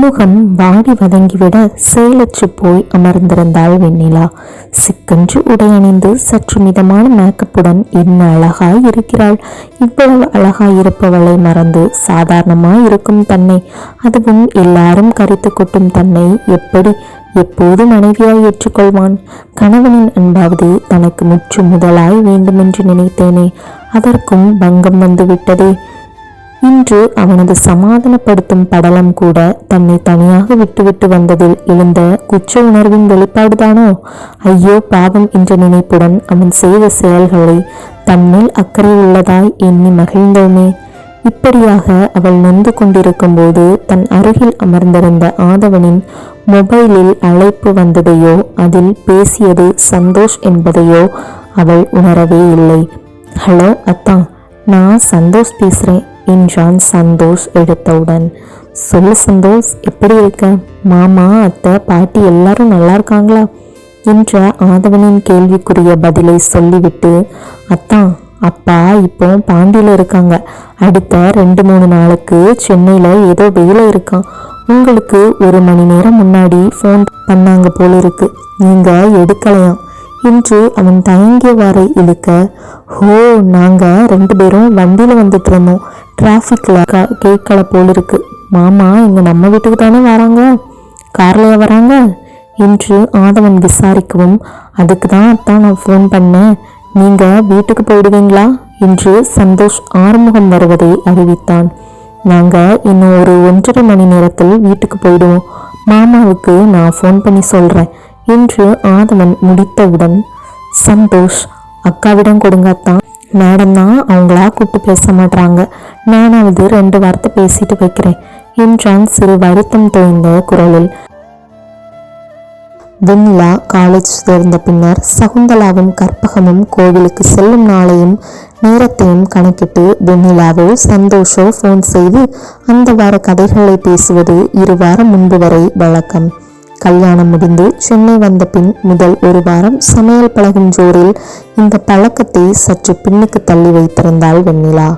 முகம் வாடி வதங்கிவிட செயலற்று போய் அமர்ந்திருந்தாள் வெண்ணிலா. சிக்கன்று உடை அணிந்து சற்று மிதமான மேக்கப்புடன் என்ன அழகாய் இருக்கிறாள் இவ்வளவு அழகாய் இருப்பவளை மறந்து சாதாரணமாய் இருக்கும் தன்னை. அதுவும் எல்லாரும் கரித்து கொட்டும் தன்னை எப்படி எப்போது மனைவியாய் ஏற்றுக்கொள்வான்? கணவனின் அன்பாவது தனக்கு முற்று முதலாய் வேண்டுமென்று நினைத்தேனே. அதற்கும் பங்கம் வந்துவிட்டதே. இன்று அவனது சமாதானப்படுத்தும் படலம் கூட தன்னை தனியாக விட்டுவிட்டு வந்ததில் எழுந்த குச்ச உணர்வின் வெளிப்பாடுதானோ? ஐயோ பாவம் என்ற நினைப்புடன் அவன் செய்த செயல்களை தன்மேல் அக்கறை உள்ளதாய் எண்ணி மகிழ்ந்தோமே இப்படியாக அவள் நொந்து கொண்டிருக்கும் போது தன் அருகில் அமர்ந்திருந்த ஆதவனின் மொபைலில் அழைப்பு வந்ததையோ அதில் பேசியது சந்தோஷ் என்பதையோ அவள் உணரவே இல்லை. ஹலோ அத்தா நான் சந்தோஷ் பேசுகிறேன் என்றான் சந்தோஷ் எடுத்தவுடன். சொல்லு சந்தோஷ் எப்படி இருக்க? மாமா அத்தை பாட்டி எல்லாரும் நல்லா இருக்காங்களா? என்ற ஆதவனின் கேள்விக்குரிய பதிலை சொல்லிவிட்டு அத்தான் அப்பா இப்போ பாண்டியில் இருக்காங்க. அடுத்த ரெண்டு மூணு நாளுக்கு சென்னையில் ஏதோ வேலை இருக்கான் உங்களுக்கு ஒரு மணி நேரம் முன்னாடி ஃபோன் பண்ணாங்க போல இருக்கு நீங்கள் எடுக்கலையாம். என்று அவன் தயங்கியவாறே இழுக்க ஹோ நாங்கள் ரெண்டு பேரும் வண்டியில் வந்துட்டு இருந்தோம் டிராஃபிக்கில் க கேட்கல போல இருக்கு மாமா இங்கே நம்ம வீட்டுக்கு தானே வராங்க? கார்லையா வராங்க? என்று ஆதவன் விசாரிக்கவும் அதுக்கு தான் அத்தான் நான் ஃபோன் பண்ணேன். நீங்கள் வீட்டுக்கு போயிடுவீங்களா? என்று சந்தோஷ் ஆறுமுகம் வருவதை அறிவித்தான். நாங்கள் இன்னும் ஒரு ஒன்றரை மணி நேரத்தில் வீட்டுக்கு போயிடுவோம். மாமாவுக்கு நான் ஃபோன் பண்ணி சொல்கிறேன் என்று ஆதவன் முடித்தவுடன் சந்தோஷ் அக்காவிடம் கொடுங்க அத்தான் மேடம் தான் அவங்களா கூப்பிட்டு பேச மாட்டாங்க நானாவது ரெண்டு வார்த்தை பேசிட்டு வைக்கிறேன் என்றான் சிறு வருத்தம் தோய்ந்த குரலில். வெண்ணிலா காலேஜ் சேர்ந்த பின்னர் சகுந்தலாவும் கற்பகமும் கோவிலுக்கு செல்லும் நாளையும் நேரத்தையும் கணக்கிட்டு வெண்ணிலாவோ சந்தோஷோ ஃபோன் செய்து அந்த வார கதைகளை பேசுவது இரு வாரம் முன்பு வரை வழக்கம். கல்யாணம் முடிந்து சென்னை வந்த பின் முதல் ஒரு வாரம் சமையல் பழகும் ஜோரில் இந்த பழக்கத்தை சற்று பின்னுக்கு தள்ளி வைத்திருந்தாள் வெண்ணிலா.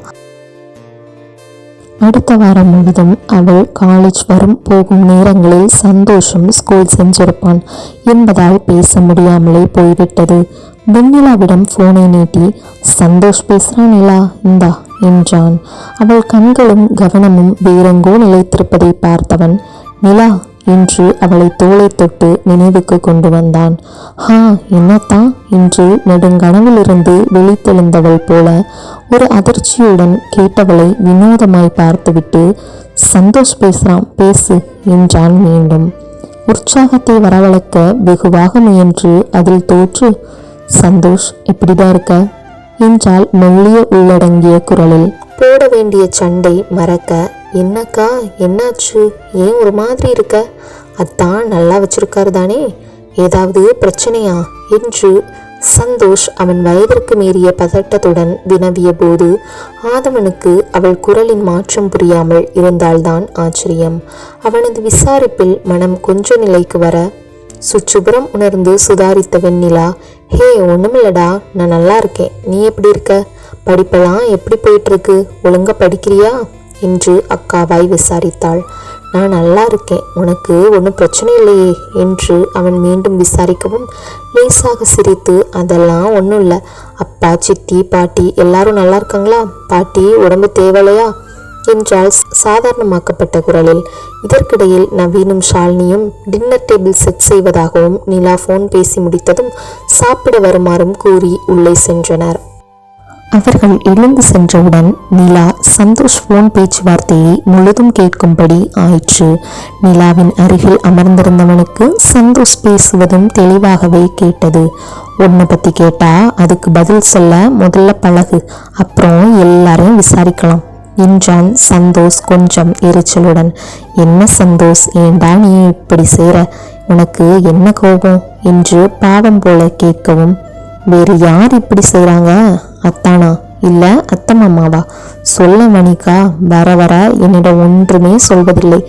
அடுத்த வாரம் முழுதும் அவள் காலேஜ் வரும் போகும் நேரங்களில் சந்தோஷம் ஸ்கூல் சென்றிருப்பான் என்பதால் பேச முடியாமலே போய்விட்டது. வெண்ணிலாவிடம் போனை நீட்டி சந்தோஷ் பேசுகிறான் நிலா இந்தா என்றான். அவள் கண்களும் கவனமும் வேறெங்கோ நிலைத்திருப்பதை பார்த்தவன் நிலா என்று அவளை தோளை தொட்டு நினைவுக்கு கொண்டு வந்தான். ஹா என்னத்தான் என்று நெடுங்கனவிலிருந்து விழித்தெழுந்தவள் போல ஒரு அதிர்ச்சியுடன் கேட்டவளை வினோதமாய் பார்த்துவிட்டு சந்தோஷ் பேசுறான் பேசு என்றான் மீண்டும். உற்சாகத்தை வரவழைக்க வெகுவாக முயன்று அதில் தோற்று சந்தோஷ் இப்படிதான் இருக்க? என்றால் மெல்லிய உள்ளடங்கிய குரலில். போட வேண்டிய சண்டை மறக்க என்னக்கா என்னாச்சு? ஏன் ஒரு மாதிரி இருக்க? அத்தான் நல்லா வச்சிருக்காரு தானே? ஏதாவது பிரச்சனையா? என்று சந்தோஷ் அவன் வயதிற்கு மீறிய பதட்டத்துடன் வினவிய போது ஆதவனுக்கு அவள் குரலின் மாற்றம் புரியாமல் இருந்தால்தான் ஆச்சரியம். அவனது விசாரிப்பில் மனம் கொஞ்ச நிலைக்கு வர சுற்றுப்புறம் உணர்ந்து சுதாரித்த வெண்ணிலா ஹே ஒண்ணுமில்லடா நான் நல்லா இருக்கேன். நீ எப்படி இருக்க? படிப்பெல்லாம் எப்படி போயிட்டு இருக்கு ஒழுங்கா படிக்கிறியா? என்று அக்காவாய் விசாரித்தாள். நான் நல்லா இருக்கேன். உனக்கு ஒன்றும் பிரச்சனை இல்லையே என்று அவன் மீண்டும் விசாரிக்கவும் லேசாக சிரித்து அதெல்லாம் ஒன்றும் இல்லை. அப்பா சித்தி பாட்டி எல்லாரும் நல்லா இருக்காங்களா? பாட்டி உடம்பு தேவலையா? என்றால் சாதாரணமாக்கப்பட்ட குரலில். இதற்கிடையில் நவீனும் ஷாலினியும் டின்னர் டேபிள் செட் செய்வதாகவும் நிலா ஃபோன் பேசி முடித்ததும் சாப்பிட வருமாறும் கூறி உள்ளே சென்றனர். அவர்கள் எழுந்து சென்றவுடன் நிலா சந்தோஷ் ஃபோன் பேச்சுவார்த்தையை முழுதும் கேட்கும்படி ஆயிற்று. நிலாவின் அருகில் அமர்ந்திருந்தவனுக்கு சந்தோஷ் பேசுவதும் தெளிவாகவே கேட்டது. உன்னை பற்றி கேட்டா அதுக்கு பதில் சொல்ல முதல்ல பழகு அப்புறம் எல்லாரையும் விசாரிக்கலாம் என்றான் சந்தோஷ் கொஞ்சம் எரிச்சலுடன். என்ன சந்தோஷ் ஏண்டா நீ இப்படி செய்கிற உனக்கு என்ன கோபம்? என்று பாவம் போல கேட்கவும் வேறு யார் இப்படி செய்கிறாங்க அத்தானா? இல்லை அத்தை மாமாவா சொல்ல மணிக்கா வர வர என்னிடம் ஒன்றுமே சொல்வதில்லை.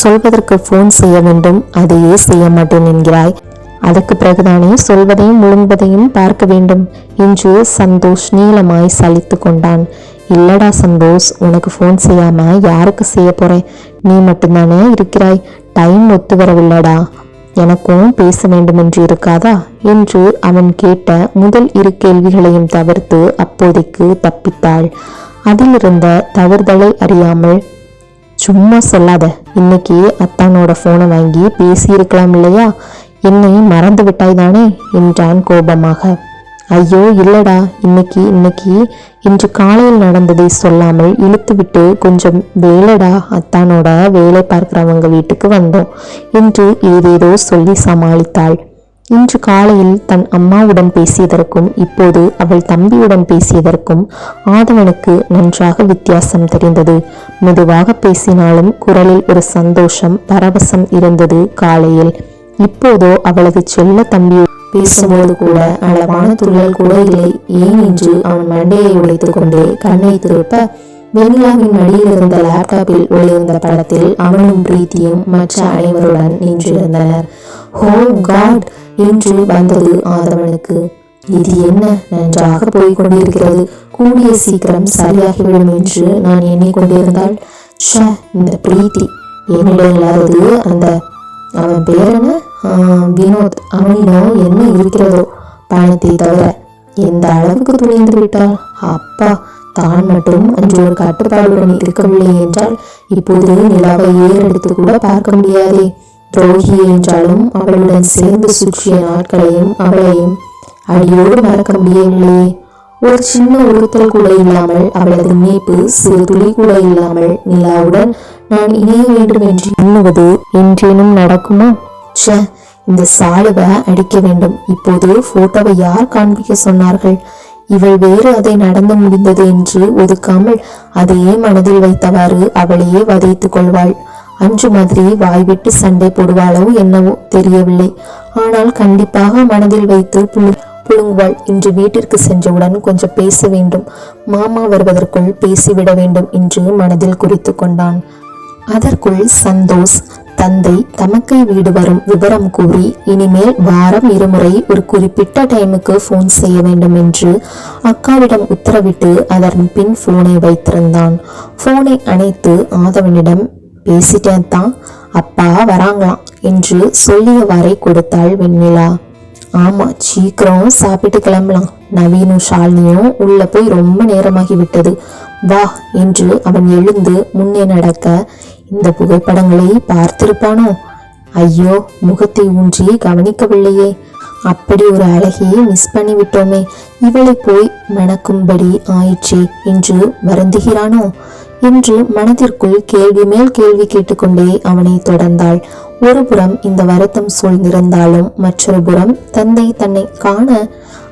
சொல்வதற்கு ஃபோன் செய்ய வேண்டும் அதையே செய்ய மாட்டேன் என்கிறாய். அதற்கு பிறகுதானே சொல்வதையும் முழுங்குவதையும் பார்க்க வேண்டும் என்று சந்தோஷ் நீளமாய் சலித்து கொண்டான். இல்லடா சந்தோஷ் உனக்கு ஃபோன் செய்யாம யாருக்கு செய்ய போறேன் நீ மட்டும்தானே இருக்கிறாய். டைம் ஒத்து வரவில்லடா. எனக்கும் பேச வேண்டுமென்று இருக்காதா? என்று அவன் கேட்ட முதல் இரு கேள்விகளையும் தவிர்த்து அப்போதைக்கு தப்பித்தாள். அதிலிருந்த தவறுதலை அறியாமல் சும்மா சொல்லாத. இன்னைக்கு அத்தானோட ஃபோனை வாங்கி பேசியிருக்கலாம் இல்லையா? என்னை மறந்து விட்டாய்தானே என்றான் கோபமாக. ஐயோ இல்லடா. இன்னைக்கு இன்னைக்கு. இன்று காலையில் நடந்ததை சொல்லாமல் இழுத்துவிட்டு கொஞ்சம் வேலைடா. அத்தானோட வேலை பார்க்குறவங்க வீட்டுக்கு வந்தோம். என்று ஏதேதோ சொல்லி சமாளித்தாள். இன்று காலையில் தன் அம்மாவுடன் பேசியதற்கும் இப்போது அவள் தம்பியுடன் பேசியதற்கும் ஆதவனுக்கு நன்றாக வித்தியாசம் தெரிந்தது. மெதுவாக பேசினாலும் குரலில் ஒரு சந்தோஷம் பரவசம் இருந்தது காலையில். இப்போதோ அவளது செல்ல தம்பியுடன் பேசும்போது கூட அளவான துள்ளல் கூட இல்லை. ஏன் என்று அவன் மண்டையை உடைத்துக் கொண்டு கண்ணை திருப்ப வெண்ணிலாவின் மடியில் இருந்த லேப்டாப்பில் ஒளிர்ந்த படத்தில் அவனும் பிரீத்தியும் மற்ற அனைவருடன் நின்றிருந்தனர். ஹோ காட்! என்று வந்தது ஆதவனுக்கு. இது என்ன? நன்றாக போய்க் கொண்டிருக்கிறது. கூடிய சீக்கிரம் சரியாகிவிடும் என்று நான் எண்ணிக்கொண்டிருந்தால் ஷ இந்த பிரீத்தி. என்னிடம் இல்லாதது அந்த அவன் பேர் என்ன? வினோத் அவனிடம் என்ன இருக்கிறதோ பணத்தை தவிர எந்த அளவுக்கு துணிந்து விட்டால் அப்பா தான் மட்டும் அன்று ஒரு கட்டுப்பாடுடன் இருக்கவில்லை என்றால் இப்போது நிலாவை ஏறெடுத்து கூட பார்க்க முடியாதே. துரோகி என்றாலும் அவளுடன் சேர்ந்து சுற்றிய நாட்களையும் அவளையும் அடியோடு மறக்க முடியவில்லையே ஒரு சின்ன உறுத்தல் கூட இல்லாமல் அவளது இணைப்பு சிறு துளி கூட இல்லாமல் நிலாவுடன் நான் இணைய வேண்டும் என்று எண்ணுவது என்றேனும் நடக்குமா? ச்சே இந்த சாலுவை அடிக்க வேண்டும். இப்போது போட்டோவை யார் காண்பிக்க சொன்னார்கள்? இவள் வேறு அதை நடந்து முடிந்தது என்று ஒதுக்காமல் அதையே மனதில் வைத்தவாறு அவளையே வதைத்துக் கொள்வாள். அன்று மாதிரி வாய்விட்டு சண்டை போடுவாளோ என்னவோ தெரியவில்லை. ஆனால் கண்டிப்பாக மனதில் வைத்து புழுங்குவாள். இன்று வீட்டிற்கு சென்றவுடன் கொஞ்சம் பேச வேண்டும். மாமா வருவதற்குள் பேசிவிட வேண்டும் என்று மனதில் குறித்து கொண்டான். அதற்குள் சந்தோஷ் தந்தை தமக்கை வீடு வரும் விவரம் கூறி இனிமேல் வாரம் இருமுறை ஒரு குறிப்பிட்ட டைமுக்கு போன் செய்ய வேண்டும் என்று அக்காவிடம் உத்தரவிட்டு அதன் பின் போனை வைத்திருந்தான். போனை அணைத்து ஆதவனிடம் பேசிட்டேன் தான் அப்பா வராங்களாம் என்று சொல்லியவாறே கொடுத்தாள் வெண்ணிலா. ஆமா சீக்கிரம் சாப்பிட்டு கிளம்பலாம். நவீனும் ஷாலினியும் உள்ள போய் ரொம்ப நேரமாகி விட்டது வா என்று அவன் எழுந்து முன்னே நடக்க இந்த புகைப்படங்களை பார்த்திருப்பானோ? ஐயோ முகத்தை ஊன்றி கவனிக்கவில்லையே. அப்படி ஒரு அழகியை மிஸ் பண்ணி விட்டோமே இவளை போய் மணக்கும்படி ஆயிற்றே என்று வருந்துகிறானோ? என்று மனதிற்குள் கேள்வி மேல் கேள்வி கேட்டுக்கொண்டே அவனை தொடர்ந்தாள். ஒருபுறம் இந்த வருத்தம் சூழ்ந்திருந்தாலும் மற்றொரு புறம் தந்தை தன்னை காண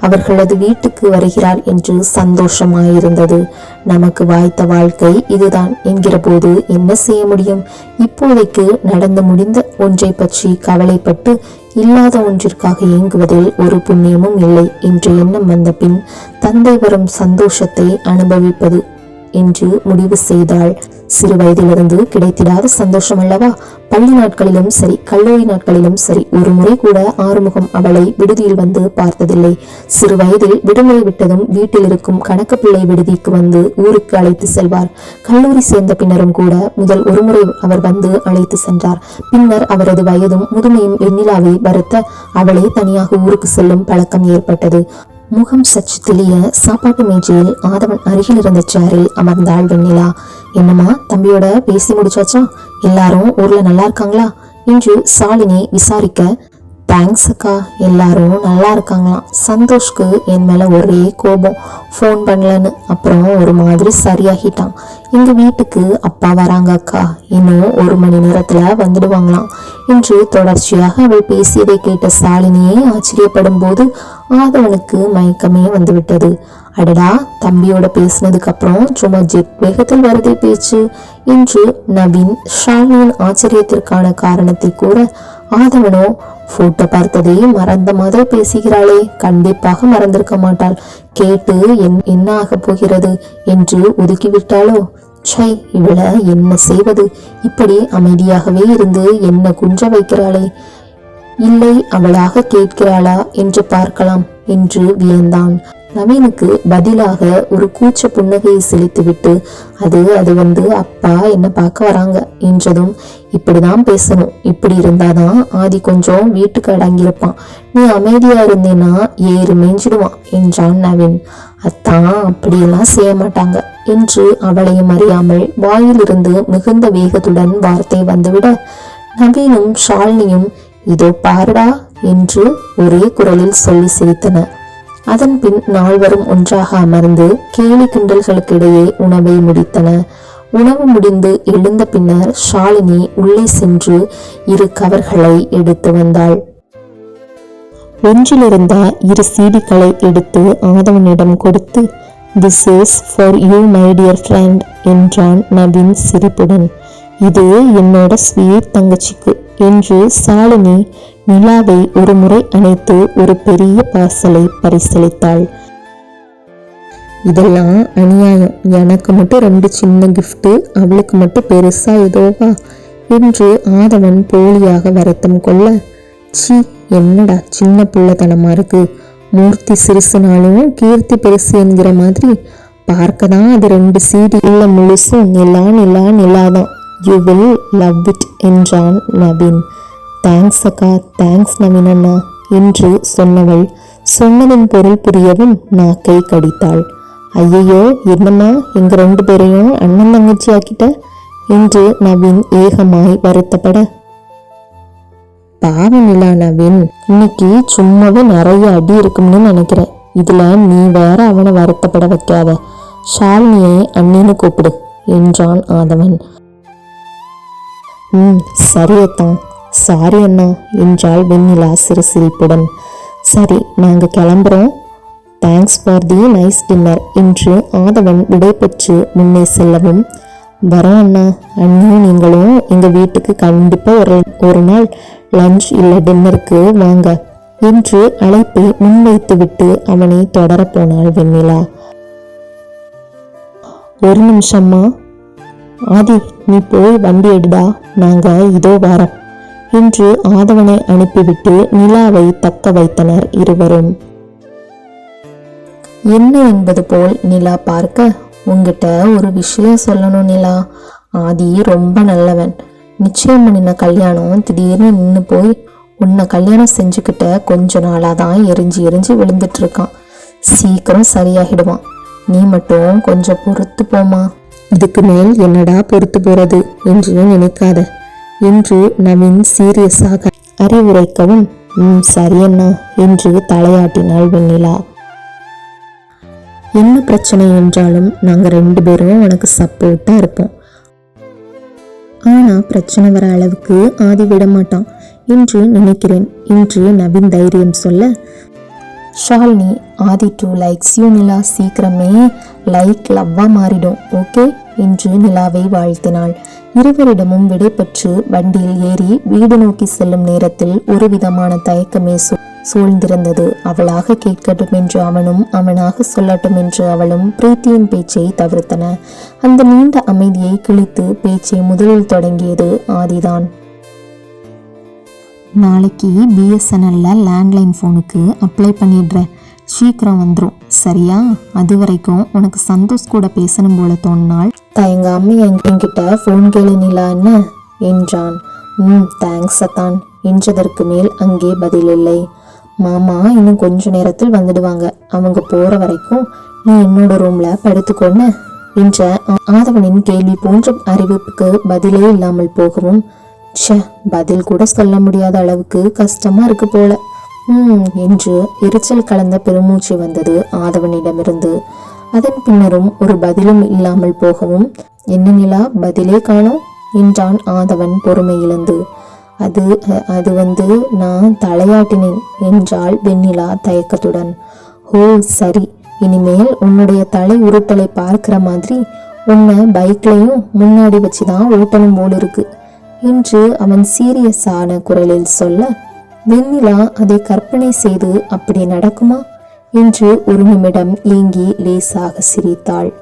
அவர்களது வீட்டுக்கு வருகிறார் என்று சந்தோஷமாயிருந்தது. நமக்கு வாய்த்த வாழ்க்கை இதுதான் என்கிற போது என்ன செய்ய முடியும்? இப்போதைக்கு நடந்து முடிந்த ஒன்றை பற்றி கவலைப்பட்டு இல்லாத ஒன்றிற்காக இயங்குவதில் ஒரு புண்ணியமும் இல்லை. என்ற எண்ணம் வந்த பின் தந்தை வரும் சந்தோஷத்தை அனுபவிப்பது என்று முடிவு செய்தாள். சிறு வயதிலிருந்து கிடைத்திடாத சந்தோஷம் அல்லவா? பள்ளி நாட்களிலும் சரி கல்லூரி நாட்களிலும் சரி ஒரு முறை கூட ஆறுமுகம் அவளை விடுதியில் வந்து பார்த்ததில்லை. சிறு வயதில் விடுமுறை விட்டதும் வீட்டில் இருக்கும் கணக்கு பிள்ளை விடுதிக்கு வந்து ஊருக்கு அழைத்து செல்வார். கல்லூரி சேர்ந்த பின்னரும் கூட முதல் ஒருமுறை அவர் வந்து அழைத்து சென்றார். பின்னர் அவரது வயதும் முதுமையும் வெண்ணிலாவை வருத்த அவளை தனியாக ஊருக்கு செல்லும் பழக்கம் ஏற்பட்டது. முகம் சற்று தெளிய சாப்பாட்டு மேஜையில் ஆதவன் அருகில் இருந்த சேரில் அமர்ந்தாள் வெண்ணிலா. என்னம்மா தம்பியோட பேசி முடிச்சாச்சா? எல்லாரும் ஊர்ல நல்லா இருக்காங்களா? என்று சாலினி விசாரிக்க தேங்க்ஸ் அக்கா. எல்லாரும் நல்லா இருக்காங்களாம். சந்தோஷ்க்கு என் மேல ஒரே கோபம். ஃபோன் பண்ணலன்னு. அப்புறம் ஒரு மாதிரி சரியாகிட்டான். எங்க வீட்டுக்கு அப்பா வராங்க அக்கா. இன்னும் ஒரு மணி நேரத்துல வந்துடுவாங்களாம். என்று தொடர்ச்சியாக அவள் பேசியதை கேட்ட சாலினியே ஆச்சரியப்படும் போது ஆதவனுக்கு மயக்கமே வந்துவிட்டது. அடடா தம்பியோட பேசினதுக்கு அப்புறம் சும்மா ஜெட் வேகத்தில் வருதே பேச்சு. என்று நவீன் ஷாலினியின் ஆச்சரியத்திற்கான காரணத்தை கூற ஆதவனோ போட்டோ பார்த்ததே மறந்த மாதிரி பேசுகிறாளே. கண்டிப்பாக மறந்திருக்க மாட்டாள். கேட்டு என் என்ன ஆகப் போகிறது? என்று ஒதுக்கிவிட்டாளோ? ச்சை இவள என்ன செய்வது? இப்படி அமைதியாகவே இருந்து என்ன குன்ற வைக்கிறாளே? இல்லை அவளாக கேட்கிறாளா என்று பார்க்கலாம் என்று வியந்தான். நவீனுக்கு பதிலாக ஒரு கூச்ச புன்னகையை செலுத்திவிட்டு அது அது வந்து அப்பா என்ன பார்க்க வராங்க? என்றதும் இப்படிதான் பேசணும். இப்படி இருந்தாதான் ஆதி கொஞ்சம் வீட்டுக்கு அடங்கியிருப்பான். நீ அமைதியா இருந்தேன்னா ஏறு மேய்ஞ்சிடுவான் என்றான் நவீன். அத்தான் அப்படியெல்லாம் செய்ய மாட்டாங்க என்று அவளையும் அறியாமல் வாயிலிருந்து மிகுந்த வேகத்துடன் வார்த்தை வந்துவிட நவீனும் ஷாலினியும் இதோ பாருடா என்று ஒரே குரலில் சொல்லி சிரித்தன அதன் பின் நால்வரும் ஒன்றாக அமர்ந்து கேலி கிண்டல்களுக்கிடையே உணவை முடித்தன. உணவு முடிந்து எழுந்த பின்னர் ஷாலினி உள்ளே சென்று இரு கவர்களை எடுத்து வந்தாள். ஒன்றிலிருந்த இரு சீடிகளை எடுத்து ஆதவனிடம் கொடுத்து this is for you my dear friend என்றான் நவீன் சிரிப்புடன். இது என்னோட ஸ்வீட் தங்கச்சிக்கு என்று சாலினி நிலாவை ஒரு முறை அணைத்து ஒரு பெரிய பார்சலை பரிசளித்தாள். இதெல்லாம் அநியாயம். எனக்கு மட்டும் ரெண்டு சின்ன கிஃப்ட்டு அவளுக்கு மட்டும் பெருசா ஏதோவா என்று ஆதவன் போலியாக வருத்தம் கொள்ள சி என்னடா சின்ன பிள்ளைத்தனமா இருக்கு? மூர்த்தி சிறுசுனாலும் கீர்த்தி பெருசு என்கிற மாதிரி? பார்க்க தான் அது ரெண்டு சீடி இல்ல முழுசும் நிலா நிலா நிலாதான். யூ வில் லவ் இட் என்றான் நவீன். தேங்க்ஸ் அக்கா. தேங்க்ஸ் நவீனண்ணா என்று சொன்னவள் சொன்னதன் பொருள் புரியவும் நாக்கை கடித்தாள். ஐயையோ என்னம்மா? எங்க ரெண்டு பேரையும் அண்ணன் தங்கச்சி ஆக்கிட்ட? என்று நவீன் ஏகமாய் வருத்தப்பட. பாவ நிலா நவீன். இன்னைக்கு சும்மாவே நிறைய அடி இருக்கும்னு நினைக்கிறேன். இதுல நீ வேற அவனை வருத்தப்பட வைக்காத. ஷாலினியை அண்ணின்னு கூப்பிடு என்றான் ஆதவன். ம் சரியத்தான். சாரி அண்ணா என்றாள் வெண்ணிலா சிறு சிரிப்புடன் சரி நாங்கள் கிளம்புறோம். Thanks for the nice dinner என்று ஆதவன் விடைபெற்று முன்னே செல்லவும். வரோம் அண்ணா. அண்ணியும் நீங்களும் எங்கள் வீட்டுக்கு கண்டிப்பாக ஒரு ஒரு நாள் லஞ்ச் இல்லை டின்னருக்கு வாங்க என்று அழைப்பை முன்வைத்துவிட்டு அவனை தொடரப் போனாள் வெண்ணிலா. ஒரு நிமிஷம்மா. ஆதி நீ போய் வண்டி எடுடா. நாங்கள் இதோ வரோம். என்று ஆதவனை அனுப்பிவிட்டு நிலாவை தக்க வைத்தனர் இருவரும். என்ன என்பது போல் நிலா பார்க்க? உங்ககிட்ட ஒரு விஷயம் சொல்லணும் நிலா. ஆதி ரொம்ப நல்லவன். நிச்சயம் பண்ணின கல்யாணம் திடீர்னு நின்று போய் உன்னை கல்யாணம் செஞ்சுக்கிட்ட கொஞ்ச நாளாக தான் எரிஞ்சு எரிஞ்சு விழுந்துட்டு இருக்கான் சீக்கிரம் சரியாகிடுவான். நீ மட்டும் கொஞ்சம் பொறுத்து போமா இதுக்கு மேல் என்னடா பொறுத்து போறது? என்று நினைக்காத. என்று நவீன் சீரியஸாக அறிவுரைக்கவும் ம் சரியண்ணா என்று தலையாட்டினாள் வெண்ணிலா. என்ன பிரச்சனை என்றாலும் நாங்கள் ரெண்டு பேரும் உனக்கு சப்போர்ட்டாக இருப்போம். ஆனால் பிரச்சனை வர அளவுக்கு ஆதி விட மாட்டான் என்று நினைக்கிறேன் என்று நவீன் தைரியம் சொல்ல Shalini Aadhi too likes you Nila. சீக்கிரமே லைக் லவ்வாக மாறிடும் ஓகே? என்று நிலாவை வாழ்த்தினாள். இருவரிடமும் விடைபெற்று வண்டியில் ஏறி வீடு நோக்கி செல்லும் நேரத்தில் ஒரு விதமான தயக்கமே சூழ்ந்திருந்தது. அவளாக கேட்கட்டும் என்று அவனும் அவனாக சொல்லட்டும் என்று அவளும் பிரீத்தியின் பேச்சை தவிர்த்தன. அந்த நீண்ட அமைதியை கிழித்து பேச்சை முதலில் தொடங்கியது ஆதிதான். நாளைக்கு பிஎஸ்என்எல்ல லேண்ட்லைன் ஃபோனுக்கு அப்ளை பண்ணிடுறேன் சீக்கிரம் வந்துடும் சரியா? அது வரைக்கும் உனக்கு சந்தோஷ் கூட பேசணும் போல தோணினால் தயங்காம என் என்கிட்ட ஃபோன் கேளு நிலா என்ன? என்றான். ம் தேங்க்ஸ் அத்தான் என்றதற்கு மேல் அங்கே பதில் இல்லை. மாமா இன்னும் கொஞ்ச நேரத்தில் வந்துடுவாங்க. அவங்க போற வரைக்கும் நீ என்னோட ரூம்ல படுத்துக்கொன்னு என்ற ஆதவனின் கேள்வி போன்ற அறிவிப்புக்கு பதிலே இல்லாமல் போகவும் ச்சே பதில் கூட சொல்ல முடியாத அளவுக்கு கஷ்டமா இருக்கு போல. ம் என்று எரிச்சல் கலந்த பெருமூச்சு வந்தது ஆதவனிடமிருந்து. அதன் பின்னரும் ஒரு பதிலும் இல்லாமல் போகவும் என்ன நிலா பதிலே காணோம் என்றான் ஆதவன் பொறுமை இழந்து. அது அ- அது வந்து நான் தலையாட்டினேன் என்றாள் வெண்ணிலா தயக்கத்துடன். ஓ சரி இனிமேல் உன்னுடைய தலை உருட்டலை பார்க்கிற மாதிரி உன்னை பைக்லையும் முன்னாடி வச்சு தான் ஓட்டணும் போல் இருக்கு என்று அவன் சீரியஸான குரலில் சொல்ல வெண்ணிலா அதை கற்பனை செய்து அப்படி நடக்குமா? என்று ஒரு நிமிடம் ஏங்கி லேசாக சிரித்தாள்.